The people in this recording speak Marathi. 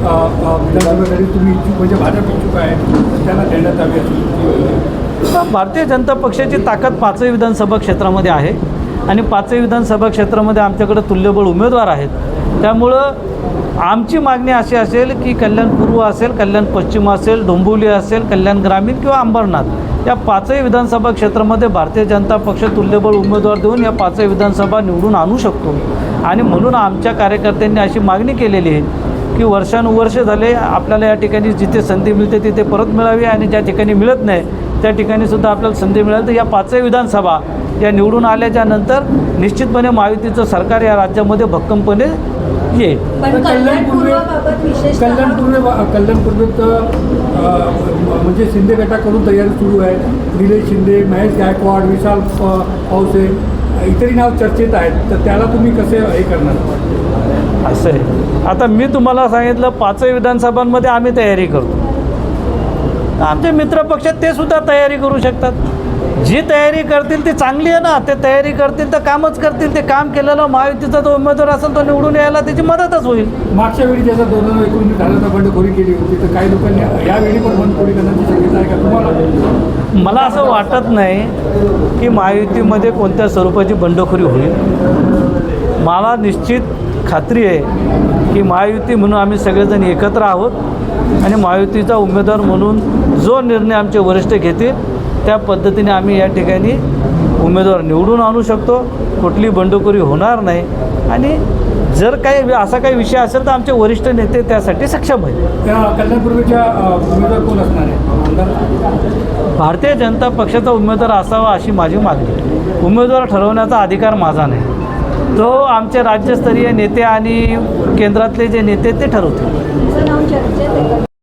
विधानसभेसाठी तुम्ही इच्छुक म्हणजे भाजप इच्छुक आहे तर त्यांना देण्यात भारतीय जनता पक्षाची ताकद पाचही विधानसभा क्षेत्रामध्ये आहे आणि पाचही विधानसभा क्षेत्रामध्ये आमच्याकडे तुल्यबळ उमेदवार आहेत. त्यामुळं आमची मागणी अशी असेल की कल्याण पूर्व असेल कल्याण पश्चिम असेल डोंबिवली असेल कल्याण ग्रामीण किंवा अंबरनाथ या पाचही विधानसभा क्षेत्रामध्ये भारतीय जनता पक्ष तुल्यबळ उमेदवार देऊन या पाचही विधानसभा निवडून आणू शकतो. आणि म्हणून आमच्या कार्यकर्त्यांनी अशी मागणी केलेली आहे की वर्षानुवर्ष झाले आपल्याला या ठिकाणी जिथे संधी मिळते तिथे परत मिळावी आणि ज्या ठिकाणी मिळत नाही त्या ठिकाणी सुद्धा आपल्याला संधी मिळाली. तर या पाचही विधानसभा या निवडून आल्याच्यानंतर निश्चितपणे महायुतीचं सरकार या राज्यामध्ये भक्कमपणे येईल. तर म्हणजे शिंदे गटाकडून तयारी सुरू आहे. निलेश शिंदे महेश गायकवाड विशाल प- पावसे इतरही नाव चर्चेत आहेत तर त्याला तुम्ही कसे हे करणार? असं आहे. आता मी तुम्हाला सांगितलं पाचही विधानसभांमध्ये आम्ही तयारी करतो. आमचे मित्रपक्ष ते सुद्धा तयारी करू शकतात. जी तयारी करतील ती चांगली आहे ना. ते तयारी करतील तर कामच करतील ते काम केलेलं महायुतीचा जो उमेदवार असेल तो निवडून यायला त्याची मदतच होईल. मागच्या वेळी ज्याचा दोन हजार एकोणीस झाल्याचा बंडखोरी केली होती तर काही लोकांनी यावेळी पण बंडखोरी करण्याची शक्यता आहे का तुम्हाला? मला असं वाटत नाही की महायुतीमध्ये कोणत्या स्वरूपाची बंडखोरी होईल. मला निश्चित खात्री आहे की महायुती म्हणून आम्ही सगळेजण एकत्र आहोत आणि महायुतीचा उमेदवार म्हणून जो निर्णय आमचे वरिष्ठ घेतील त्या पद्धतीने आम्ही या ठिकाणी उमेदवार निवडून आणू शकतो. कुठली बंडखोरी होणार नाही. आणि जर काही असा काही विषय असेल तर आमचे वरिष्ठ नेते त्यासाठी सक्षम आहेत. त्या कल्याण पूर्वेच्या अ, उमेदवार कोण असणार आहे? आमदार? भारतीय जनता पक्षाचा उमेदवार असावा अशी माझी मागणी. आहे. उमेदवार ठरवण्याचा अधिकार माझा नाही. तो आमचे राज्यस्तरीय नेते आणि केंद्रातले जे नेते ते ठरवतील.